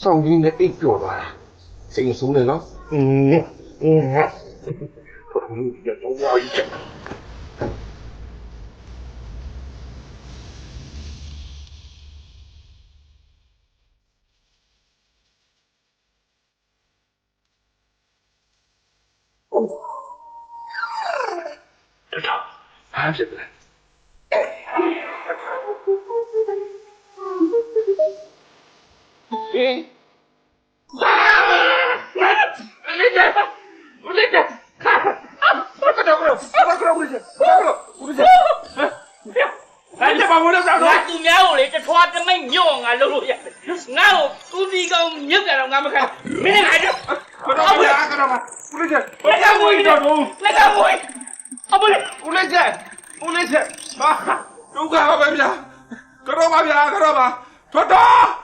上军的一脚吧，谁输了呢？嗯嗯，我同意你说话一下。还是不来。 သူများကိုလေတထွားတမိတ်ညွန့်ငါလုပ်လို့ရတယ်ငါ့ကိုသူစီကောင်မြုပ်ကြတော့ငါမခံမင်းနဲ့ငါကြောက်ကတော့ဘာကတော့ဘာဦးလေးလက်ကမွေးတော့လက်ကမွေးအမလေးဦးလေးချက်ဦးလေးချက်ဟာဒုက္ခပါပဲဗျာကတော့ပါဗျာကတော့ပါထွက်တော့ထွက်တော့မမတော့